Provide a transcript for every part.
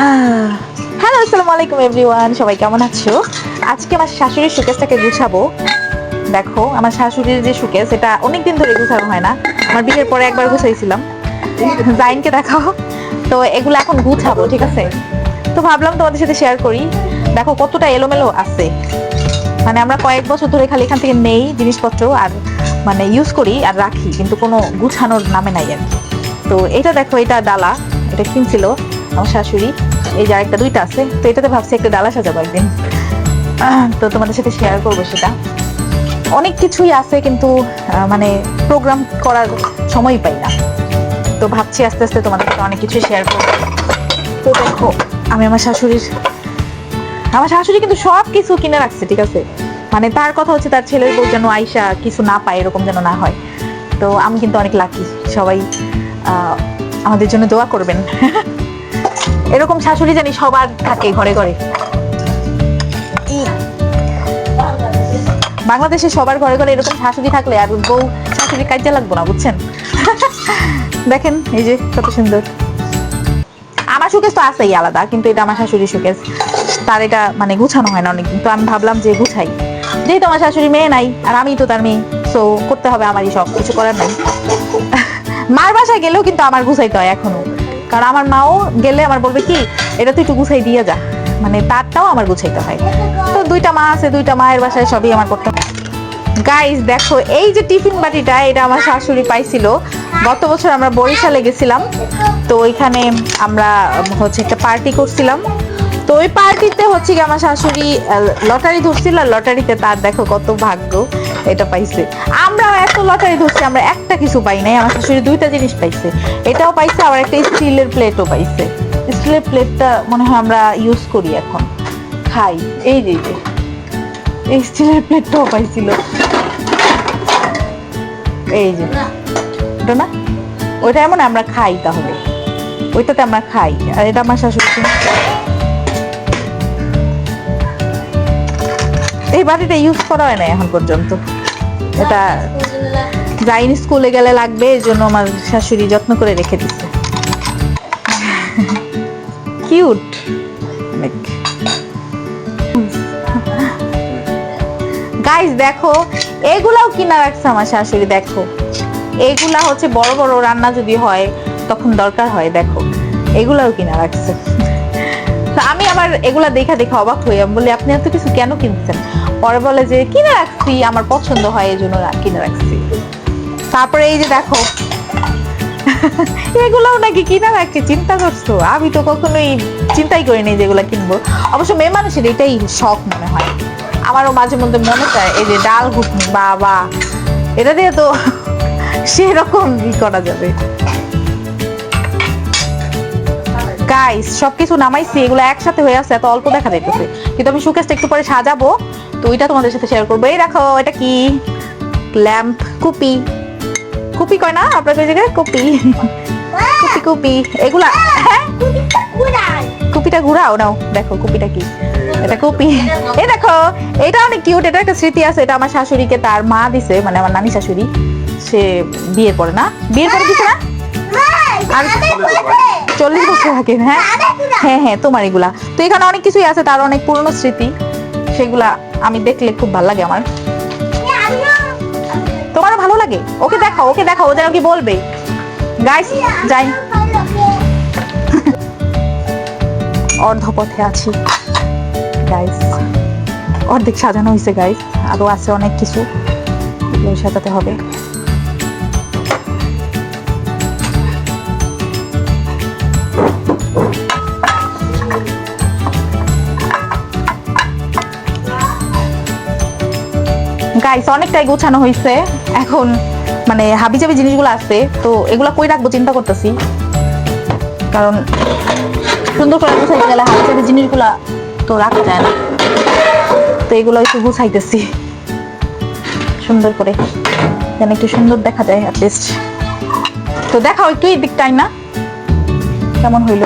Hello, আসসালামু আলাইকুম everyone, সবাই কেমন আছো? আজকে আমার শাশুড়ির সুকেসটাকে গুছাবো। দেখো, আমার শাশুড়ির যে সুকেস এটা অনেকদিন ধরে গুছানো হয় না। আমার বিয়ের পরে একবার গুছাইছিলাম। জাইনকে দেখাও। তো এগুলো এখন গুছাবো, ঠিক আছে? তো ভাবলাম তোমাদের সাথে শেয়ার করি। দেখো, কতটা এলোমেলো আছে। মানে আমরা কয়েক বছর ধরে খালি এখান থেকে নেই জিনিসপত্র আর মানে ইউজ করি আর রাখি, কিন্তু কোনো গুছানোর নামে নাই আর কি। তো এটা দেখো, এটা ডালা, এটা কিনছিল আমার শাশুড়ি। এই যে আরেকটা, দুইটা আছে। তো এটাতে ভাবছি একটা ডালা সাজাবো একদিন। তো তোমাদের সাথে শেয়ার করব সেটা। অনেক কিছুই আছে কিন্তু মানে প্রোগ্রাম করার সময় পাই না। তো ভাবছি আস্তে আস্তে তোমাদের সাথে অনেক কিছু শেয়ার করব। তো দেখো, আমি আমার শাশুড়ির, আমার শাশুড়ি কিন্তু সব কিছু কিনে রাখছে, ঠিক আছে? মানে তার কথা হচ্ছে তার ছেলের বউ যেন আইসা কিছু না পায়, এরকম যেন না হয়। তো আমি কিন্তু অনেক লাকি সবাই আমাদের জন্য দোয়া করবেন। এরকম শাশুড়ি জানি সবার থাকে ঘরে ঘরে। বাংলাদেশে সবার ঘরে ঘরে এরকম শাশুড়ি থাকলে আর বউ শাশুড়ি কাজে লাগবো না, বুঝছেন? দেখেন, এই যে কত সুন্দর। আমার সুকেশ তো আছেই আলাদা, কিন্তু এটা আমার শাশুড়ি সুকেশ তার এটা মানে গুছানো হয় না অনেক তো আমি ভাবলাম যে গুছাই। যেহেতু আমার শাশুড়ি মেয়ে নাই, আর আমি তো তার মেয়ে সো করতে হবে আমারই সব কিছু করার নাই। মার বাসায় গেলেও কিন্তু আমার গুছাইতে হয় এখনও। কারণ আমার মাও গেলে আমার বলবে কি, এটা তুই একটু গুছাই দিয়ে যা। মানে তারটাও আমার গুছাইতে হয়। তো দুইটা মা আছে, দুইটা মায়ের বাসায় সবই আমার করতে হয়। গাইস দেখো, এই যে টিফিন বাটিটা, এটা আমার শাশুড়ি পাইছিল। গত বছর আমরা বরিশালে গেছিলাম। তো ওইখানে আমরা, হচ্ছে একটা পার্টি করছিলাম। তো ওই পার্টিতে হচ্ছে কি আমার শাশুড়ি লটারি ধরছিল আর লটারিতে তার দেখো কত ভাগ্য এটা পাইছে। আমরা এত লটারি ধরছি, আমরা একটা কিছু পাই নাই, আমার শাশুড়ি দুইটা জিনিস পাইছে। এটাও পাইছে, আবার একটা স্টিলের প্লেটও পাইছে। স্টিলের প্লেটটা মনে হয় আমরা ইউজ করি এখন। খাই, এই যে, এই স্টিলের প্লেটটাও পাইছিল। এই যে, ওটা না? ওইটা এমন আমরা খাই তাহলে। ওইটাতে আমরা খাই, আর এটা আমার শাশুড়ি এই বাটিটা ইউজ করা হয় না এখন পর্যন্ত। এটা যাইনি স্কুলে গেলে লাগবে, এই জন্য আমার শাশুড়ি যত্ন করে রেখে দিচ্ছে কিউট গাইস দেখো, এগুলাও কিনা রাখছে আমার শাশুড়ি, দেখো। এগুলা হচ্ছে বড় বড় রান্না যদি হয়, তখন দরকার হয়, দেখো। এগুলাও কিনা রাখছে। আবার এগুলা দেখা দেখা অবাক হই। আমি বলি, আপনি এত কিছু কেন কিনছেন? পরে বলে যে, কিনে রাখছি, আমার পছন্দ হয় এই জন্য কিনে রাখছি। তারপরে এই যে দেখো, এগুলাও নাকি কিনা রাখি, চিন্তা করছ? আমি তো কখনোই চিন্তাই করি করিনি যেগুলা কিনবো। অবশ্য মেয়ে মানুষের এটাই শখ মনে হয়। আমারও মাঝে মধ্যে মনে চায়, এই যে ডাল ঘুগনি, বাবা, এটা দিয়ে তো সেরকম ই করা যাবে। গাইস সবকিছু নামাইছি, এগুলো একসাথে হয়ে আছে, এত অল্প দেখা যাইতেছে। কিন্তু আমি সুকেশটা একটু পরে সাজাবো, তো ওইটা তোমাদের সাথে শেয়ার করব। এই দেখো, এটা কি? ল্যাম্প কুপি। কুপি কয় না? আপনার ওই জায়গায়? কুপি। কুপি কুপি, এগুলা। হ্যাঁ? কুপিটা ঘুরাও, নাও, দেখো, কুপিটা কি? এটা কুপি। এই দেখো, এটা অনেক কিউট এটা একটা স্মৃতি আছে, এটা আমার শাশুড়িকে তার মা দিছে মানে আমার নানি শাশুড়ি। সে বিয়ের পরে না? বিয়ের পরে দিছে না? আর চল্লিশ বছর আগে হ্যাঁ? হ্যাঁ হ্যাঁ তোমার এগুলা তো এখানে অনেক কিছুই আছে, তার অনেক পুরনো স্মৃতি। সেগুলা আমি দেখলে খুব ভালো লাগে আমার। তোমারও ভালো লাগে? ওকে দেখাও ওকে দেখাও, ও যেন কি বলবে। গাইস যাই। অর্ধপথে আছি। গাইস অর্ধেক সাজানো হয়েছে গাইস আরও আছে অনেক কিছু। সাজাতে হবে। গাইস অনেকটাই গোছানো হয়েছে এখন মানে হাবি হাবিজাবি জিনিসগুলো আছে, তো এগুলা কই রাখব চিন্তা করতেছি। কারণ, সুন্দর করে গুছাইতে গেলে হাবিজাবি জিনিসগুলা তো রাখা যায় না। তো এগুলো একটু গুছাইতেছি। সুন্দর করে, যেন একটু সুন্দর দেখা যায় অ্যাটলিস্ট তো দেখাও একটু এই দিকটাই না। কেমন হইল?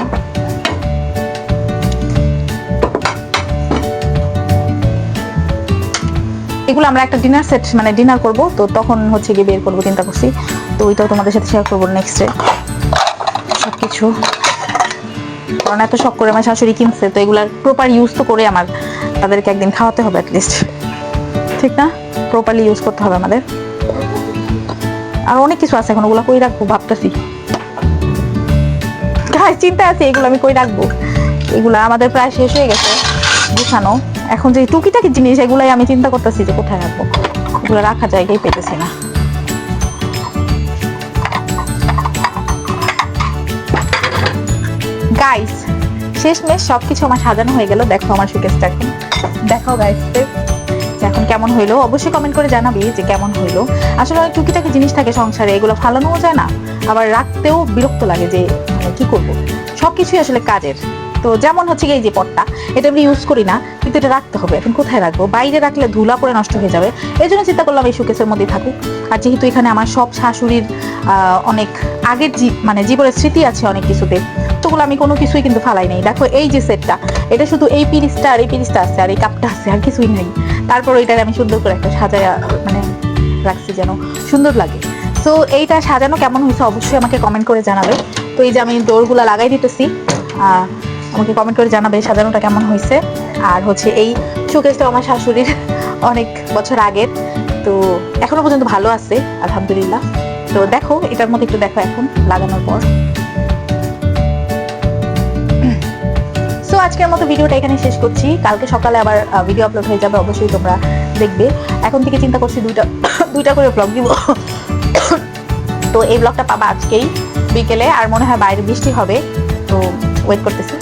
এগুলো আমরা একটা ডিনার সেট মানে ডিনার করব, তো তখন হচ্ছে গিয়ে বের করব চিন্তা করছি তো ওইটাও তোমাদের সাথে শেয়ার করব নেক্সটে সব কিছু কারণ এত শখ করে আমার শাশুড়ি কিনছে, তো এগুলার প্রপার ইউজ তো করে আমার, তাদেরকে একদিন খাওয়াতে হবে অ্যাটলিস্ট ঠিক না? প্রপারলি ইউজ করতে হবে আমাদের। আর অনেক কিছু আছে এখন, ওগুলো কই রাখব? ভাবতেছি। চিন্তা আছে, এগুলো আমি কই রাখব? এগুলো আমাদের প্রায় শেষ হয়ে গেছে, গুছানো। এখন যে টুকিটাকি জিনিস, এগুলাই আমি চিন্তা করতেছি যে কোথায় রাখব? এগুলো রাখা জায়গায় পেতেছি না। গাইস শেষমেশ সব কিছু আমার সাজানো হয়ে গেল। দেখো আমার সুকেসটা এখন। দেখো গাইস এখন কেমন হইল? অবশ্যই কমেন্ট করে জানাবি যে কেমন হইল। আসলে অনেক টুকিটাকি জিনিস থাকে সংসারে, এগুলো ফালানোও যায় না। আবার রাখতেও বিরক্ত লাগে যে মানে কি করব? সব কিছুই আসলে কাজের। তো যেমন হচ্ছে এই যে পটটা, এটা আমি ইউজ করি না, কিন্তু এটা রাখতে হবে। এখন কোথায় রাখব? বাইরে রাখলে ধুলা পরে নষ্ট হয়ে যাবে। এই জন্য চিন্তা করলাম এই সুকেসের মধ্যেই থাকুক। আর যেহেতু এখানে আমার সব শাশুড়ির অনেক আগের জি- মানে জীবনের স্মৃতি আছে অনেক কিছুতে তোগুলো আমি কোনো কিছুই কিন্তু ফালাই নাই। দেখো এই যে সেটটা, এটা শুধু এই পিরিসটা আর এই পিরিসটা আছে, আর এই কাপটা আছে, আর কিছুই নেই। তারপর ওইটারে আমি সুন্দর করে একটা সাজায়া মানে রাখছি যেন সুন্দর লাগে। তো এইটা সাজানো কেমন হয়েছে অবশ্যই আমাকে কমেন্ট করে জানাবে। তো এই যে আমি ডোরগুলো লাগাই দিতেছি আমাকে কমেন্ট করে জানাবে সাজানোটা কেমন হয়েছে। আর হচ্ছে এই শোকেসটা আমার শাশুড়ির অনেক বছর আগের। তো এখনও পর্যন্ত ভালো আছে, আলহামদুলিল্লাহ। তো দেখো, এটার মধ্যে একটু দেখো এখন, লাগানোর পর। আজকের মতো ভিডিওটা এখানে শেষ করছি। কালকে সকালে আবার ভিডিও আপলোড হয়ে যাবে, অবশ্যই তোমরা দেখবে। এখন থেকে চিন্তা করছি দুইটা দুইটা করে ব্লগ দিব। তো এই ব্লগটা পাবা আজকেই, বিকেলে। আর মনে হয় বাইরে বৃষ্টি হবে, তো ওয়েট করতেছি।